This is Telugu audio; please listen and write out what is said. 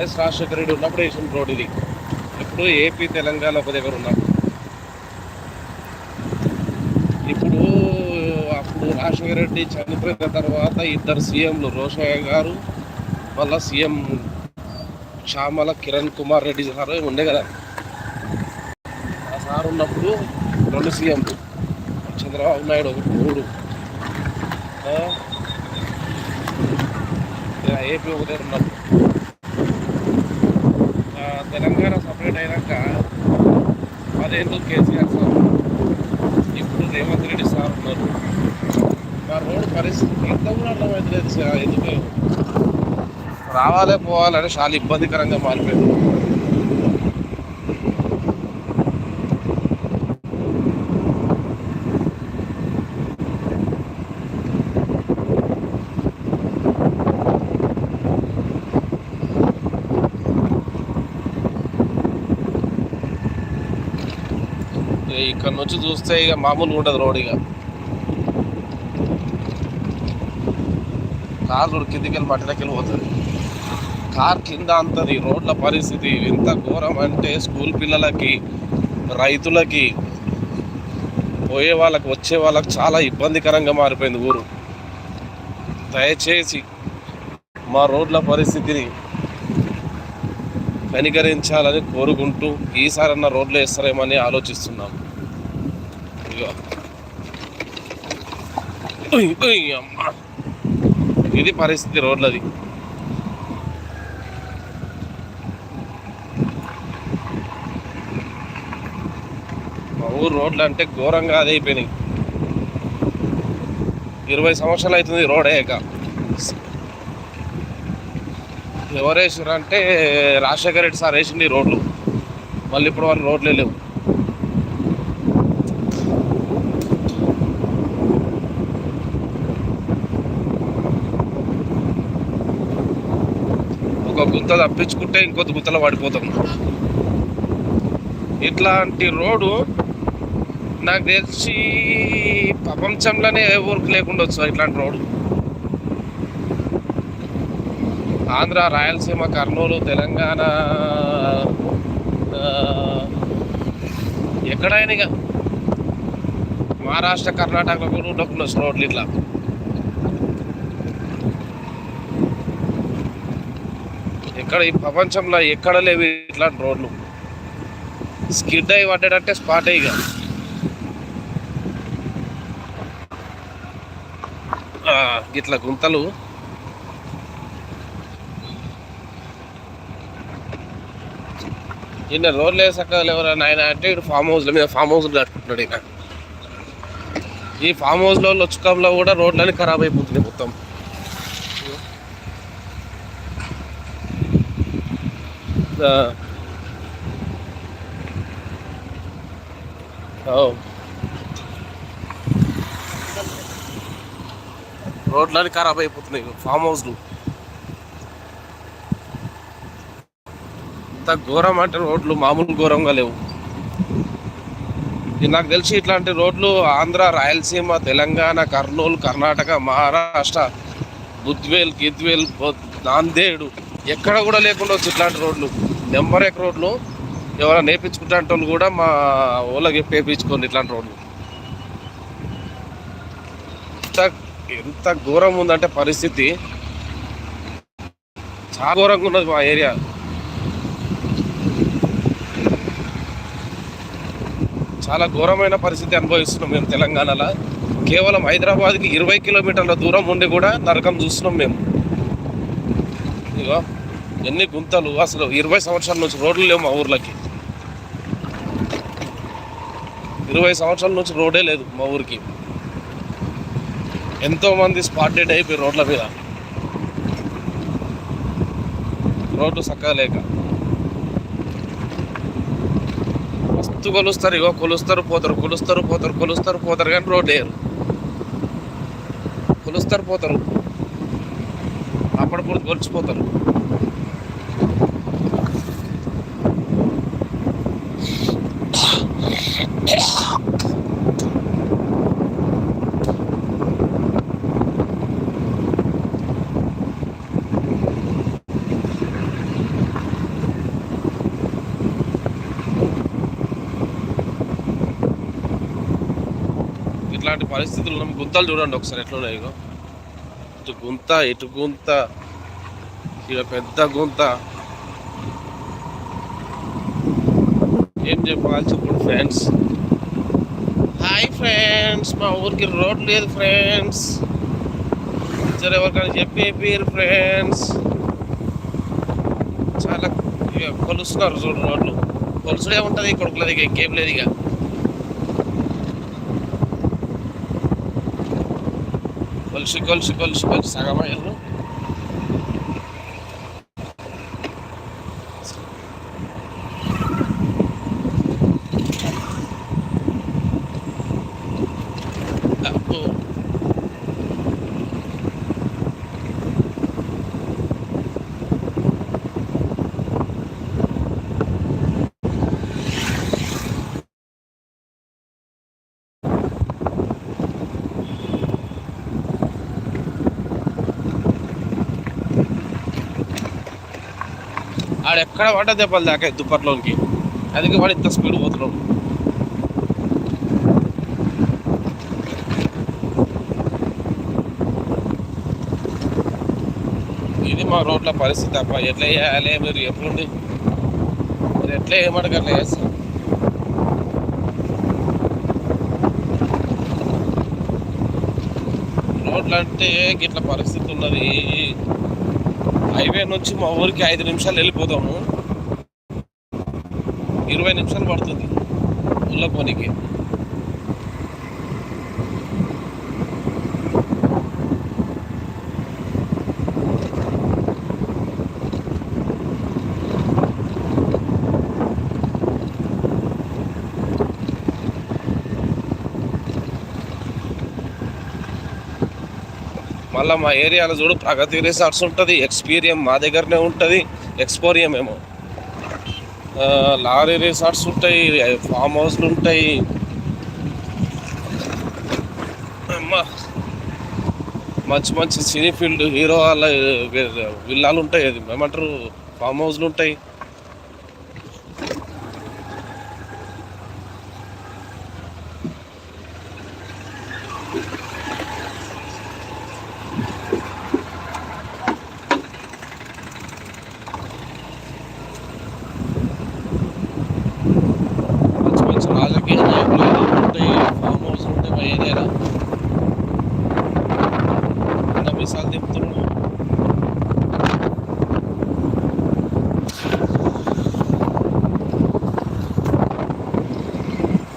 వైఎస్ రాజశేఖర రెడ్డి ఉన్నప్పుడు వేసిన రోడ్ ఇది. ఇప్పుడు ఏపీ తెలంగాణ ఒక దగ్గర ఉన్నప్పుడు. ఇప్పుడు అప్పుడు రాజశేఖర రెడ్డి చనిపోయిన తర్వాత ఇద్దరు సీఎంలు రోషయ్య గారు వాళ్ళ సీఎం శ్యామల కిరణ్ కుమార్ రెడ్డి సార్ ఉండే కదా. ఆ సార్ ఉన్నప్పుడు రెండు సీఎంలు. చంద్రబాబు నాయుడు ఒకటి మూడు. ఏపీ ఒక దగ్గర ఉన్నప్పుడు. తెలంగాణ సపరేట్ అయినాక పదేళ్ళు కేసీఆర్ సార్. ఇప్పుడు రేవంత్ రెడ్డి సార్ ఉన్నారు. మా రోడ్డు పరిస్థితి ఎంత కూడా అర్థమైతలేదు సార్. ఎందుకు? రావాలే పోవాలని చాలా ఇబ్బందికరంగా మారిపోయింది. ఇక్కడ నుంచి చూస్తే ఇక మామూలుగా ఉండదు రోడ్ ఇక. కార్ రోడ్ కిందికి వెళ్ళి మట్టిలోకి వెళ్ళిపోతుంది కార్ కింద అంతది రోడ్ల పరిస్థితి ఎంత ఘోరం అంటే స్కూల్ పిల్లలకి రైతులకి పోయే వాళ్ళకి వచ్చే వాళ్ళకి చాలా ఇబ్బందికరంగా మారిపోయింది ఊరు. దయచేసి మా రోడ్ల పరిస్థితిని కనికరించాలని కోరుకుంటూ ఈసారన్న రోడ్లు వేస్తారేమని ఆలోచిస్తున్నాం. అమ్మా. ఇది పరిస్థితి రోడ్లది. మా ఊరు రోడ్లు అంటే ఘోరంగా అది అయిపోయినాయి. ఇరవై సంవత్సరాలు అవుతుంది రోడ్ అయ్యాక ఎవరు వేసారు అంటే రాజశేఖర రెడ్డి సార్ వేసింది రోడ్లు. మళ్ళీ ఇప్పుడు వాళ్ళు రోడ్లు లేవు. ఒక గుంత తప్పించుకుంటే ఇంకొక గుంతలో పడిపోతాం. ఇట్లాంటి రోడ్డు నాకు తెలిసి ప్రపంచంలోనే ఏ ఊరికి లేకుండా వచ్చు ఇట్లాంటి రోడ్డు. ఆంధ్ర రాయలసీమ కర్నూలు తెలంగాణ ఎక్కడైనా ఇక మహారాష్ట్ర కర్ణాటకలో కూడా ఉండకుండా రోడ్లు ఇట్లా. ఎక్కడ ఈ ప్రపంచంలో ఎక్కడ లేవు ఇట్లాంటి రోడ్లు? స్కిడ్ అయి పడ్డాడంటే స్పాట్ అయ్యి కదా గిట్ల గుంతలు. ఈయన రోడ్లు వేసాక ఎవరైనా ఆయన అంటే ఇటు ఫామ్ హౌస్ల మీద ఫామ్ హౌస్లు కట్టుకుంటున్నాడు ఈయన. ఈ ఫామ్ హౌస్లో లొచ్చుకంలో కూడా రోడ్లన్నీ ఖరాబ్ అయిపోతుంది మొత్తం. ఆ. oh. రోడ్లని ఖరాబ్ అయిపోతున్నాయి ఫామ్ హౌస్లు ఇంత ఘోరం అంటే రోడ్లు మామూలు ఘోరంగా లేవు. ఇది నాకు తెలిసి ఇట్లాంటి రోడ్లు ఆంధ్ర రాయలసీమ తెలంగాణ కర్నూలు కర్ణాటక మహారాష్ట్ర బుద్వేల్ గిద్వేల్ నాందేడు ఎక్కడ కూడా లేకుండా వచ్చి ఇట్లాంటి రోడ్లు. నెంబర్ ఎక్ రోడ్లు ఎవరైనా నేర్పించుకుంటే కూడా మా ఊళ్ళకి పేపించుకోండి ఇట్లాంటి రోడ్లు. ఎంత ఎంత ఘోరం ఉందంటే పరిస్థితి. చాలా ఘోరంగా ఉన్నది మా ఏరియా. చాలా ఘోరమైన పరిస్థితి అనుభవిస్తున్నాం మేము తెలంగాణలో. కేవలం హైదరాబాద్కి ఇరవై కిలోమీటర్ల దూరం ఉండి కూడా నరకం చూస్తున్నాం మేము. ఇదిగో. ఎన్ని గుంతలు? అసలు ఇరవై సంవత్సరాల నుంచి రోడ్లు లేవు మా ఊర్లకి. ఇరవై సంవత్సరాల నుంచి రోడే లేదు మా ఊరికి. ఎంతో మంది స్పాట్ డెడ్ అయిపోయి రోడ్ల మీద. రోడ్లు చక్కగా లేక. మస్తు కొలుస్తారు ఇగో కొలుస్తారు పోతారు కొలుస్తారు పోతారు కొలుస్తారు పోతారు కానీ రోడ్ వేయరు. కొలుస్తారు పోతారు. అప్పటికప్పుడు కొలిచిపోతారు. ఇట్లాంటి పరిస్థితుల్లో గుంతలు చూడండి ఒకసారి ఎట్లున్నాయి ఇటు గుంత ఇటు గుంత. ఇక పెద్ద గుంత. ఏం చెప్పాలి చెప్పండి ఫ్రెండ్స్. హాయ్ ఫ్రెండ్స్ మా ఊరికి రోడ్ లేదు ఫ్రెండ్స్. సరే ఎవరికైనా చెప్పేపారు ఫ్రెండ్స్. చాలా ఇక కొలుస్తున్నారు చూడు రోడ్లు. కొలుసుడే ఉంటుంది కొడుకులది ఇక ఇంకేం లేదు ఇక కొలిసి కొలిసి కొలిసి కొలిసి సగమయ్యారు ఆడెక్కడ పడ్డ దెబ్బలు దాకా దుప్పట్లోనికి. అందుకే వాడు ఇంత స్పీడ్ పోతున్నాడు. ఇది మా రోడ్ల పరిస్థితి తప్ప ఎట్లా వేయాలి మీరు ఎప్పుడుండి మీరు ఎట్లా ఏమంటారు అట్లా రోడ్లు అంటే గిట్ల పరిస్థితి ఉన్నది. హైవే నుంచి మా ఊరికి ఐదు నిమిషాలు వెళ్ళిపోతాము. ఇరవై నిమిషాలు పడుతుంది. ఉల్లపోనికి మళ్ళీ మా ఏరియాలో చూడు ప్రగతి రిసార్ట్స్ ఉంటుంది ఎక్స్పీరియం మా దగ్గరనే ఉంటుంది ఎక్స్పోరియం ఏమో. లారీ రిసార్ట్స్ ఉంటాయి ఫామ్ హౌస్లు ఉంటాయి. మంచి మంచి సినీ ఫీల్డ్ హీరో వాళ్ళ విల్లాలు ఉంటాయి అది ఏమంటారు? ఫామ్ హౌస్లు ఉంటాయి.